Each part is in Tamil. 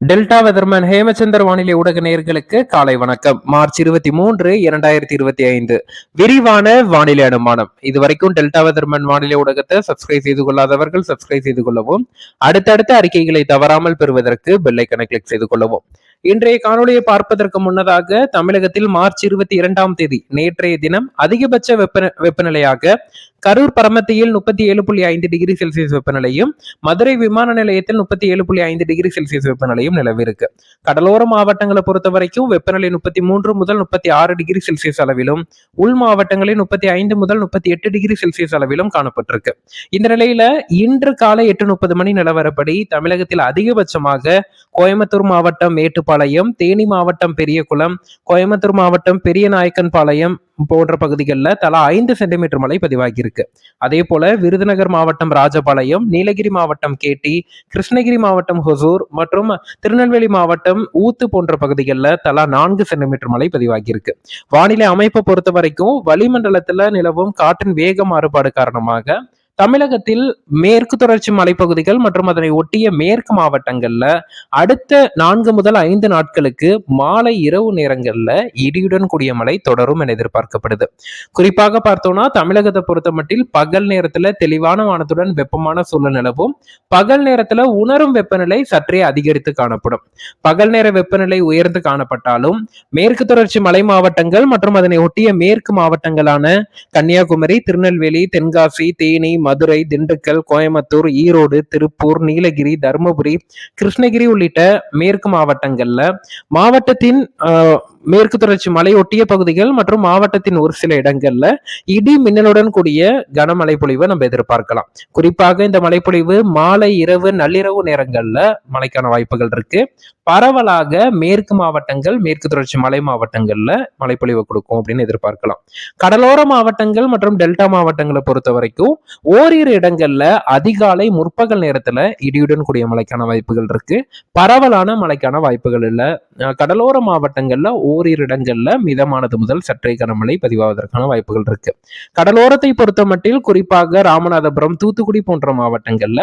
டெல்டா வெதர்மன் ஹேமச்சந்தர் வானிலை ஊடக நேர்களுக்கு காலை வணக்கம். மார்ச் இருபத்தி மூன்று இரண்டாயிரத்தி இருபத்தி ஐந்து. விரிவான வானிலை அனுமானம். இதுவரைக்கும் டெல்டா வெதர்மன் வானிலை ஊடகத்தை சப்ஸ்கிரைப் செய்து கொள்ளாதவர்கள் சப்ஸ்கிரைப் செய்து கொள்ளவும் அடுத்தடுத்த அறிக்கைகளை தவறாமல் பெறுவதற்கு பெல்லைக்கனை கிளிக் செய்து கொள்ளவும். இன்றைய காணொலியை பார்ப்பதற்கு முன்னதாக தமிழகத்தில் மார்ச் இருபத்தி இரண்டாம் தேதி நேற்றைய தினம் அதிகபட்ச வெப்ப வெப்பநிலையாக கரூர் பரமத்தியில் முப்பத்தி ஏழு புள்ளி ஐந்து டிகிரி செல்சியஸ் வெப்பநிலையும் மதுரை விமான நிலையத்தில் முப்பத்தி ஏழு புள்ளி ஐந்து டிகிரி செல்சியஸ் வெப்பநிலையும் நிலவிருக்கு. கடலோர மாவட்டங்களை பொறுத்த வரைக்கும் வெப்பநிலை முப்பத்தி மூன்று முதல் முப்பத்தி ஆறு டிகிரி செல்சியஸ் அளவிலும் உள் மாவட்டங்களில் முப்பத்தி ஐந்து முதல் முப்பத்தி எட்டு டிகிரி செல்சியஸ் அளவிலும் காணப்பட்டிருக்கு. இந்த நிலையில இன்று காலை எட்டு முப்பது மணி நிலவரப்படி தமிழகத்தில் அதிகபட்சமாக கோயம்புத்தூர் மாவட்டம் மேட்டுப்பாளையம் தேனி மாவட்டம் பெரியகுளம் கோயம்புத்தூர் மாவட்டம் பெரிய நாயக்கன் பாளையம் போன்ற பகுதிகளில் தலா ஐந்து சென்டிமீட்டர் மழை பதிவாகியிருக்கு. அதே போல விருதுநகர் மாவட்டம் ராஜபாளையம் நீலகிரி மாவட்டம் கேட்டி கிருஷ்ணகிரி மாவட்டம் ஹொசூர் மற்றும் திருநெல்வேலி மாவட்டம் ஊத்து போன்ற பகுதிகளில் தலா நான்கு சென்டிமீட்டர் மழை பதிவாகியிருக்கு. வானிலை அமைப்பை பொறுத்த வரைக்கும் வளிமண்டலத்தில் நிலவும் காற்றின் வேக மாறுபாடு காரணமாக தமிழகத்தில் மேற்கு தொடர்ச்சி மலைப்பகுதிகள் மற்றும் அதனை ஒட்டிய மேற்கு மாவட்டங்கள்ல அடுத்த நான்கு முதல் ஐந்து நாட்களுக்கு மாலை இரவு நேரங்கள்ல இடியுடன் கூடிய மழை தொடரும் என எதிர்பார்க்கப்படுது. குறிப்பாக பார்த்தோம்னா தமிழகத்தை பொறுத்த மட்டில் பகல் நேரத்துல தெளிவான வானத்துடன் வெப்பமான சூழல் நிலவும். பகல் நேரத்துல உணரும் வெப்பநிலை சற்றே அதிகரித்து காணப்படும். பகல் நேர வெப்பநிலை உயர்ந்து காணப்பட்டாலும் மேற்கு தொடர்ச்சி மலை மாவட்டங்கள் மற்றும் அதனை ஒட்டிய மேற்கு மாவட்டங்களான கன்னியாகுமரி திருநெல்வேலி தென்காசி தேனி மதுரை திண்டுக்கல் கோயம்புத்தூர் ஈரோடு திருப்பூர் நீலகிரி தருமபுரி கிருஷ்ணகிரி உள்ளிட்ட மேற்கு மாவட்டங்கள்ல மாவட்டத்தின் மேற்கு தொடர்ச்சி மலையொட்டிய பகுதிகள் மற்றும் மாவட்டத்தின் ஒரு சில இடங்கள்ல இடி மின்னலுடன் கூடிய கனமழை பொழிவை நம்ம எதிர்பார்க்கலாம். குறிப்பாக இந்த மழைப்பொழிவு மாலை இரவு நள்ளிரவு நேரங்கள்ல மழைக்கான வாய்ப்புகள் இருக்கு. பரவலாக மேற்கு மாவட்டங்கள் மேற்கு தொடர்ச்சி மலை மாவட்டங்கள்ல மழைப்பொழிவு கொடுக்கும் அப்படின்னு எதிர்பார்க்கலாம். கடலோர மாவட்டங்கள் மற்றும் டெல்டா மாவட்டங்களை பொறுத்த வரைக்கும் ஓரிரு இடங்கள்ல அதிகாலை முற்பகல் நேரத்துல இடியுடன் கூடிய மழைக்கான வாய்ப்புகள் இருக்கு. பரவலான மழைக்கான வாய்ப்புகள் இல்லை. கடலோர மாவட்டங்கள்ல ஓரிரு இடங்கள்ல மிதமானது முதல் சற்றே கனமழை பதிவாவதற்கான வாய்ப்புகள் இருக்கு. கடலோரத்தை பொறுத்த மட்டில் குறிப்பாக ராமநாதபுரம் தூத்துக்குடி போன்ற மாவட்டங்கள்ல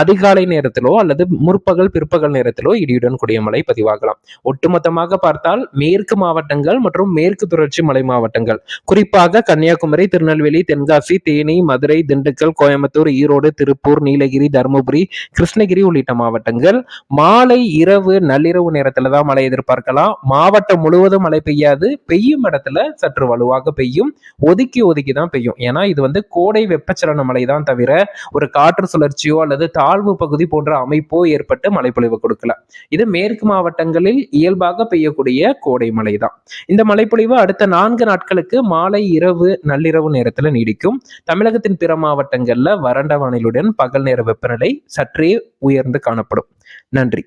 அதிகாலை நேரத்திலோ அல்லது முற்பகல் பிற்பகல் நேரத்திலோ இடியுடன் கூடிய மழை பதிவாகலாம். ஒட்டுமொத்தமாக பார்த்தால் மேற்கு மாவட்டங்கள் மற்றும் மேற்கு தொடர்ச்சி மலை மாவட்டங்கள் குறிப்பாக கன்னியாகுமரி திருநெல்வேலி தென்காசி தேனி மதுரை திண்டுக்கல் கோயம்புத்தூர் ஈரோடு திருப்பூர் நீலகிரி தருமபுரி கிருஷ்ணகிரி உள்ளிட்ட மாவட்டங்கள் மாலை இரவு நள்ளிரவு நேரத்துல தான் மழை எதிர்பார்க்கலாம். மாவட்டம் முழுவதும் முழுவதும் மழை பெய்யாது. பெய்யும் இடத்துல சற்று வலுவாக பெய்யும். ஒதுக்கி ஒதுக்கி தான் பெய்யும். ஏன்னா இது வந்து கோடை வெப்பச்சலன மழை தான் தவிர ஒரு காற்று சுழற்சியோ அல்லது தாழ்வு பகுதி போன்ற அமைப்போ ஏற்பட்டு மழைப்பொழிவு கொடுக்கல. இது மேற்கு மாவட்டங்களில் இயல்பாக பெய்யக்கூடிய கோடை மழை தான் இந்த மழைப்பொழிவு அடுத்த நான்கு நாட்களுக்கு மாலை இரவு நள்ளிரவு நேரத்தில் நீடிக்கும். தமிழகத்தின் பிற மாவட்டங்கள்ல வறண்ட வானிலுடன் பகல் நேர வெப்பநிலை சற்றே உயர்ந்து காணப்படும். நன்றி.